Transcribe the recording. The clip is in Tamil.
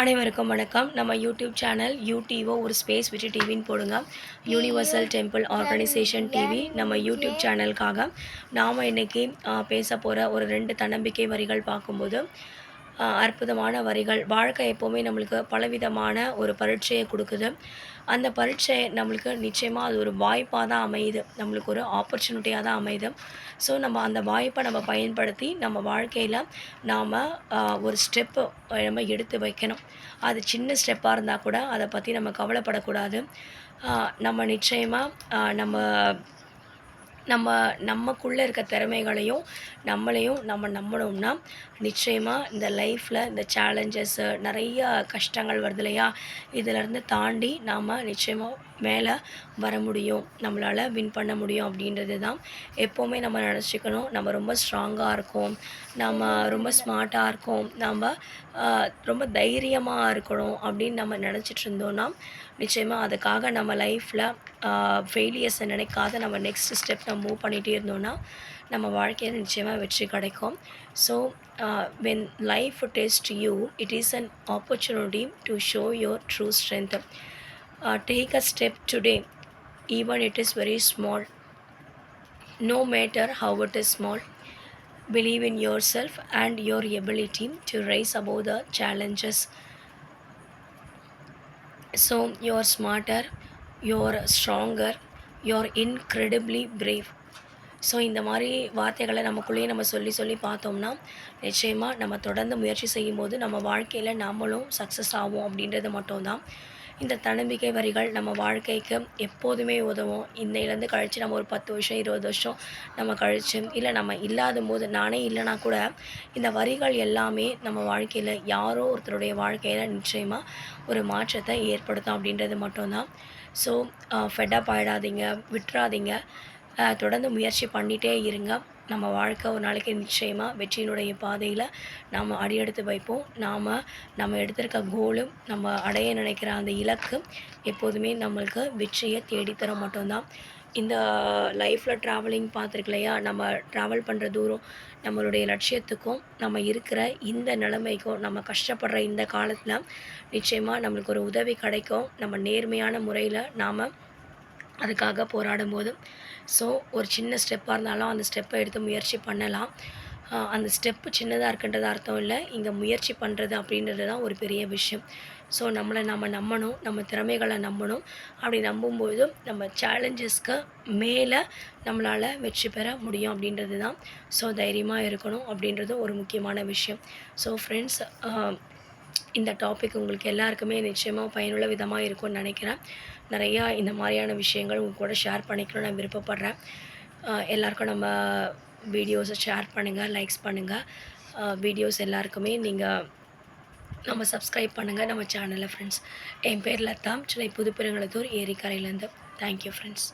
அனைவருக்கும் வணக்கம். நம்ம யூடியூப் சேனல் யூடிஓ ஒரு ஸ்பேஸ் விட்டு டிவின்னு போடுங்க. யூனிவர்சல் டெம்பிள் ஆர்கனைசேஷன் டிவி நம்ம யூடியூப் சேனலுக்காக நாம் இன்றைக்கி பேச போகிற ஒரு ரெண்டு தன்னம்பிக்கை வரிகள் பார்க்கும்போது அற்புதமான வரிகள். வாழ்க்கை எப்போவுமே நம்மளுக்கு பலவிதமான ஒரு பரீட்சையை கொடுக்குது. அந்த பரீட்சை நம்மளுக்கு நிச்சயமாக அது ஒரு வாய்ப்பாக தான் அமையுது. நம்மளுக்கு ஒரு ஆப்பர்ச்சுனிட்டியாக தான் அமையுது. ஸோ நம்ம அந்த வாய்ப்பை நம்ம பயன்படுத்தி நம்ம வாழ்க்கையில் நாம் ஒரு ஸ்டெப்பு நம்ம எடுத்து வைக்கணும். அது சின்ன ஸ்டெப்பாக இருந்தால் கூட அதை பற்றி நம்ம கவலைப்படக்கூடாது. நம்ம நிச்சயமாக நம்ம நம்ம நமக்குள்ளே இருக்க திறமைகளையும் நம்மளையும் நம்ம நம்பணும்னா நிச்சயமாக இந்த லைஃப்பில் இந்த சேலஞ்சஸ்ஸு நிறைய கஷ்டங்கள் வருது இல்லையா? இதிலேருந்து தாண்டி நாம் நிச்சயமாக மேலே வர முடியும். நம்மளால் வின் பண்ண முடியும் அப்படின்றது தான் எப்போவுமே நம்ம நினச்சிக்கணும். நம்ம ரொம்ப ஸ்ட்ராங்காக இருக்கோம். நம்ம ரொம்ப ஸ்மார்ட்டாக இருக்கோம். நம்ம ரொம்ப தைரியமாக இருக்கணும் அப்படின்னு நம்ம நினச்சிட்டு இருந்தோம்னா நிச்சயமாக அதுக்காக நம்ம லைஃப்பில் ஃபெயிலியர்ஸை நினைக்காத நம்ம நெக்ஸ்ட் ஸ்டெப் நம்ம மூவ் பண்ணிகிட்டே இருந்தோம்னா நம்ம வாழ்க்கையில் நிச்சயமாக வெற்றி கிடைக்கும். So when life test you it is an opportunity to show your true strength take a step today even it is very small no matter how it is small believe in yourself and your ability to rise above the challenges so you're smarter you're stronger you're incredibly brave so இந்த மாதிரி வார்த்தைகளை நமக்குள்ளேயே நம்ம சொல்லி சொல்லி பார்த்தோம்னா நிச்சயமாக நம்ம தொடர்ந்து முயற்சி செய்யும்போது நம்ம வாழ்க்கையில் நாமளும் சக்ஸஸ் ஆகும் அப்படின்றது மட்டும்தான் இந்த தன்னம்பிக்கை வரிகள் நம்ம வாழ்க்கைக்கு எப்போதுமே உதவும். இன்னையிலேருந்து கழித்து நம்ம ஒரு பத்து வருஷம் இருபது வருஷம் நம்ம கழிச்சு இல்லை நம்ம இல்லாத போது நானே இல்லைனா கூட இந்த வரிகள் எல்லாமே நம்ம வாழ்க்கையில் யாரோ ஒருத்தருடைய வாழ்க்கையில் நிச்சயமாக ஒரு மாற்றத்தை ஏற்படுத்தும் அப்படின்றது மட்டும்தான். ஸோ ஃபெட்டப் ஆகிடாதீங்க விட்டுறாதீங்க. தொடர்ந்து முயற்சி பண்ணிகிட்டே இருங்க. நம்ம வாழ்க்கை ஒரு நாளைக்கு நிச்சயமாக வெற்றியினுடைய பாதையில் நாம் அடியெடுத்து வைப்போம். நாம் நம்ம எடுத்திருக்க கோலும் நம்ம அடைய நினைக்கிற அந்த இலக்கு எப்போதுமே நம்மளுக்கு வெற்றியை தேடித்தர மட்டும்தான். இந்த லைஃப்பில் ட்ராவலிங் பார்த்துருக்கு இல்லையா? நம்ம ட்ராவல் பண்ணுற தூரம் நம்மளுடைய லட்சியத்துக்கும் நம்ம இருக்கிற இந்த நிலைமைக்கும் நம்ம கஷ்டப்படுற இந்த காலத்தில் நிச்சயமாக நம்மளுக்கு ஒரு உதவி கிடைக்கும். நம்ம நேர்மையான முறையில் நாம் அதுக்காக போராடும் போது ஸோ ஒரு சின்ன ஸ்டெப்பாக இருந்தாலும் அந்த ஸ்டெப்பை எடுத்து முயற்சி பண்ணலாம். அந்த ஸ்டெப்பு சின்னதாக இருக்குன்றது அர்த்தம் இல்லை. இங்கே முயற்சி பண்ணுறது அப்படின்றது தான் ஒரு பெரிய விஷயம். ஸோ நம்மளை நம்ம நம்பணும் நம்ம திறமைகளை நம்பணும். அப்படி நம்பும்போது நம்ம சேலஞ்சஸ்க்கு மேலே நம்மளால் வெற்றி பெற முடியும் அப்படின்றது தான். ஸோ தைரியமாக இருக்கணும் அப்படின்றது ஒரு முக்கியமான விஷயம். ஸோ ஃப்ரெண்ட்ஸ் இந்த டாபிக் உங்களுக்கு எல்லாருக்குமே நிச்சயமாக பயனுள்ள விதமாக இருக்கும்னு நினைக்கிறேன். நிறையா இந்த மாதிரியான விஷயங்கள் உங்கள் கூட ஷேர் பண்ணிக்கணும்னு நான் விருப்பப்படுறேன். எல்லாருக்கும் நம்ம வீடியோஸை ஷேர் பண்ணுங்கள் லைக்ஸ் பண்ணுங்கள் வீடியோஸ் எல்லாருக்குமே நீங்கள் நம்ம சப்ஸ்கிரைப் பண்ணுங்கள் நம்ம சேனலில் ஃப்ரெண்ட்ஸ் என் பேர் Latha Chennai Pudhuperungulathur ஏரிக்கரையிலேருந்து. Thank you friends